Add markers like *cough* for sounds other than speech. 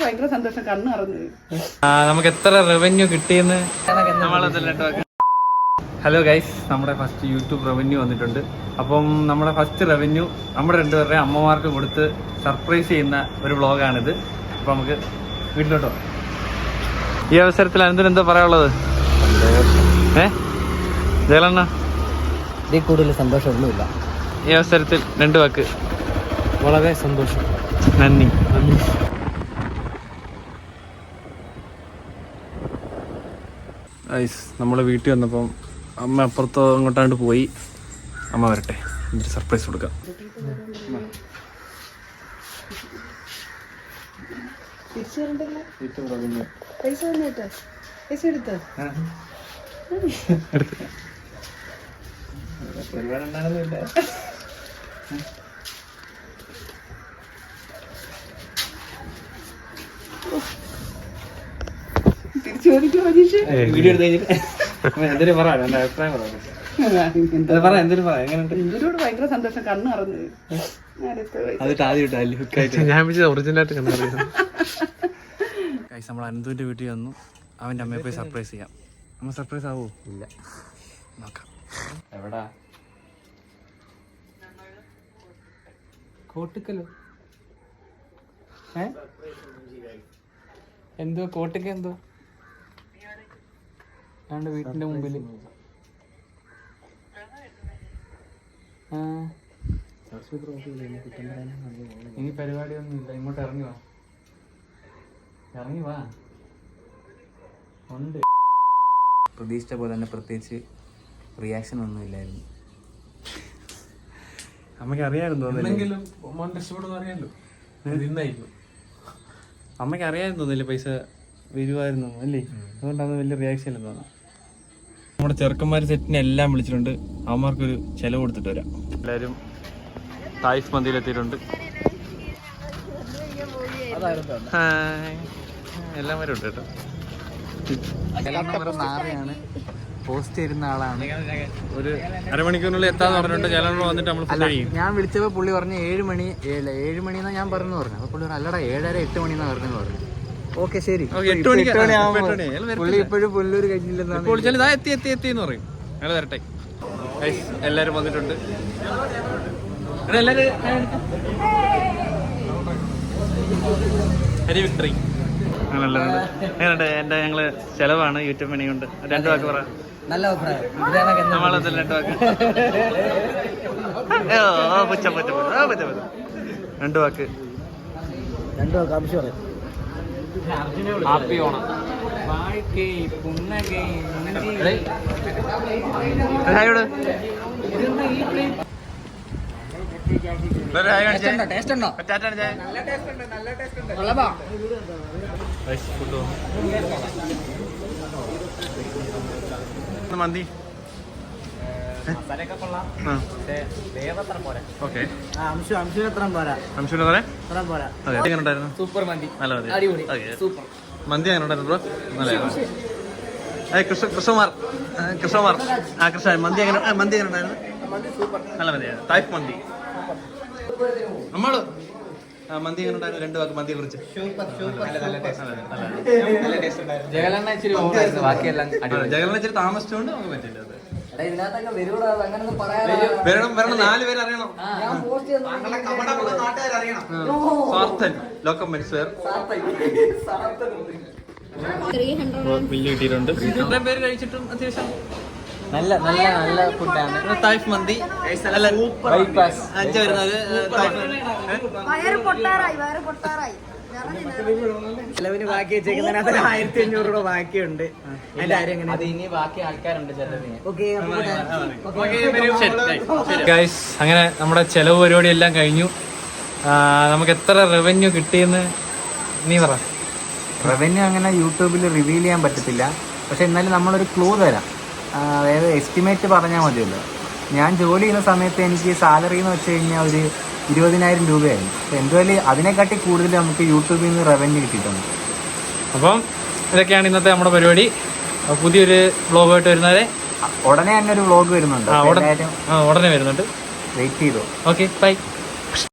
ഭയങ്കര സന്തോഷം കണ്ണ് നിറഞ്ഞു നമുക്ക് എത്ര റവന്യൂ കിട്ടിയെന്ന്? ഹലോ ഗൈസ് നമ്മുടെ ഫസ്റ്റ് യൂട്യൂബ് റവന്യൂ വന്നിട്ടുണ്ട്. അപ്പം നമ്മുടെ ഫസ്റ്റ് റവന്യൂ നമ്മുടെ രണ്ടുപേരുടെ അമ്മമാർക്ക് കൊടുത്ത് സർപ്രൈസ് ചെയ്യുന്ന ഒരു വ്ളോഗാണിത് അപ്പം നമുക്ക് വീട്ടിലോട്ടോ ഈ അവസരത്തിൽ അനന്തൻ എന്താ പറയാനുള്ളത്? ഏ? ജയലണ്ണ? ഇതിൽ കൂടുതൽ സന്തോഷമൊന്നുമില്ല. ഈ അവസരത്തിൽ രണ്ടു വാക്ക്. വളരെ സന്തോഷം. നന്ദി. ഐസ് നമ്മളെ വീട്ടിൽ വന്നപ്പം അമ്മ അപ്പുറത്ത് അങ്ങോട്ടാണ്ട് പോയി. അമ്മ വരട്ടെ എന്നിട്ട് സർപ്രൈസ് കൊടുക്കാം. എടുത്ത് ചോദിക്കും മനീഷ് വീഡിയോ എടുത്ത് കഴിഞ്ഞിട്ട്. *laughs* എന്തൊരു പറ എന്റെ അഭിപ്രായം പറ. എന്തൊരു പറ എങ്ങനെയുണ്ട് ഇവരോട് ഭയങ്കര സന്തോഷം? കണ്ണു. അതിട്ട് ഞാൻ വിളിച്ചത് ഒറിജിനലായിട്ട് കണ്ടറിയാം ഗൈസ് നമ്മൾ അനന്തുവിന്റെ വീട്ടിൽ വന്നു. അവന്റെ അമ്മയെ പോയി സർപ്രൈസ് ചെയ്യാം. അമ്മ സർപ്രൈസ് ആവോ? ഇല്ല. നോക്കാം. എവിടാ? കോട്ടിക്കലോ. ഏ? എന്തോ കോട്ടിക്ക എന്തോ? ആണ്ട് വീട്ടിന്റെ മുമ്പിൽ ഇനി പരിപാടിയൊന്നും ഇല്ല. ഇങ്ങോട്ട് ഇറങ്ങി വാ. ഇറങ്ങി വാ. ഉണ്ട്. പ്രതീക്ഷിച്ച പോലെ തന്നെ പ്രത്യേകിച്ച് റിയാക്ഷൻ ഒന്നും ഇല്ലായിരുന്നു. അമ്മയ്ക്ക് അറിയായിരുന്നു എന്തെങ്കിലും മോൻ രക്ഷപ്പെടുന്ന അറിയാലോ? നിന്നായിരുന്നു അമ്മയ്ക്ക് അറിയായിരുന്നു തോന്നില്ലേ പൈസ വരുമായിരുന്നു അല്ലേ? അതുകൊണ്ടാണ് വലിയ റിയാക്ഷൻ ഇല്ലെന്ന് തോന്നുന്നു. നമ്മുടെ ചെറുക്കന്മാർ സെറ്റിനെ എല്ലാം വിളിച്ചിട്ടുണ്ട്. അവന്മാർക്കൊരു ചെലവ് കൊടുത്തിട്ട് വരാം. എല്ലാവരും തായ്ഫ് മന്തിയിലെത്തിയിട്ടുണ്ട്. എല്ലാം എല്ലാവരും ഉണ്ട് കേട്ടോ പോസ്റ്റ് ആളാണ്. ഒരു അരമണിക്കൂറിനുള്ളിൽ എത്താന്ന് പറഞ്ഞിട്ടുണ്ട്. ജലങ്ങൾ വന്നിട്ട് നമ്മൾ ഞാൻ വിളിച്ചപ്പോ പുള്ളി പറഞ്ഞു ഏഴ് മണി ഏഴ് ഏഴ് മണി എന്നാ ഞാൻ പറഞ്ഞു പറഞ്ഞു. അപ്പൊ പുള്ളി പറഞ്ഞു അല്ലടാ ഏഴര എട്ട് മണി എന്നാ പറഞ്ഞു പറഞ്ഞു. ഓക്കെ ശരി. എട്ട് മണിക്ക്. പുള്ളി ഇപ്പോഴും പുല്ലൂര് കഴിഞ്ഞില്ലെന്നാണ് ഇതാ എത്തി എത്തി എത്തി എന്ന് പറയും. വരട്ടെ. എല്ലാരും വന്നിട്ടുണ്ട്. ഹരി വിക്ടറി. എന്റെ ഞങ്ങൾ ചെലവാണ് യൂട്യൂബ് മണി കൊണ്ട്. രണ്ടു വാക്ക് പറ. നല്ല അഭിപ്രായം. നമ്മളതിൽ രണ്ടു വാക്ക്. ഓ പുച്ച പുച്ച പുച്ച ഓ, പുച്ച പുച്ച രണ്ടു വാക്ക്. രണ്ടു ആകാംക്ഷ പറയാം. ഹാപ്പി ഓണം. ടേസ്റ്റ് ഉണ്ടോ? മന്തി. സൂപ്പർ മന്തി. നല്ല അടിപൊളി. Okay. സൂപ്പർ. മന്തി എങ്ങനെ ഉണ്ടായിരുന്നു കൃഷ്ണ ആ, കൃഷ്ണകുമാർ. ആ കൃഷ്ണ മന്തി എങ്ങനെ മന്തി എങ്ങനെ ഉണ്ടായിരുന്നു? നല്ല മന്തിയാണ് ടൈപ്പ് മന്തി. നമ്മൾ ആ മന്തി എങ്ങനെ ഉണ്ടായിരുന്നു? രണ്ട് വാക്ക് മന്തിയെ കുറിച്ച്. ജഗലണ്ണ ഇച്ചിരി താമസിച്ചുകൊണ്ട് നമുക്ക് പറ്റില്ല ഇതിനകത്തൊക്കെ വരൂടാ അങ്ങനൊന്നും പറയാ വരണം വരണം നാല് പേര് അറിയണം ഞാൻ പോസ്റ്റ് ലോക്കം പേര് കഴിച്ചിട്ടും അത്യാവശ്യം. നല്ല നല്ല നല്ല ഫുഡാണ് തായ്ഫ് മന്തി. ബൈപ്പാസ് അഞ്ച് വരുന്നത് വയറ് പൊട്ടാറായി വയറ് പൊട്ടാറായി. ചെലവിന് ബാക്കി വെച്ചേക്കുന്നതിനകത്ത് ആയിരത്തി അഞ്ഞൂറ് രൂപ ബാക്കിയുണ്ട്. ഇനി ബാക്കി ആൾക്കാരുണ്ട് ചെലവിന്. ഗൈസ് അങ്ങനെ നമ്മുടെ ചെലവ് പരിപാടി എല്ലാം കഴിഞ്ഞു നമുക്ക് എത്ര റവന്യൂ കിട്ടിയെന്ന് നീ പറ. റവന്യൂ അങ്ങനെ യൂട്യൂബിൽ റിവീൽ ചെയ്യാൻ പറ്റത്തില്ല. പക്ഷെ എന്നാലും നമ്മളൊരു ക്ലൂ തരാം. അതായത് എസ്റ്റിമേറ്റ് പറഞ്ഞാൽ മതിയല്ലോ. ഞാൻ ജോലി ചെയ്യുന്ന സമയത്ത് എനിക്ക് സാലറി എന്ന് വെച്ച് കഴിഞ്ഞാൽ ഒരു ഇരുപതിനായിരം രൂപയായിരുന്നു. എന്തായാലും അതിനെക്കാട്ടി കൂടുതൽ നമുക്ക് യൂട്യൂബിൽ നിന്ന് റവന്യൂ കിട്ടിയിട്ടുണ്ട്. അപ്പം ഇതൊക്കെയാണ് ഇന്നത്തെ നമ്മുടെ പരിപാടി. പുതിയൊരു വ്ളോഗായിട്ട് വരുന്നവരെ ഉടനെ തന്നെ ഒരു വ്ളോഗ് വരുന്നുണ്ട്. ഉടനെ വരുന്നുണ്ട്. വെയിറ്റ് ചെയ്തു. Okay bye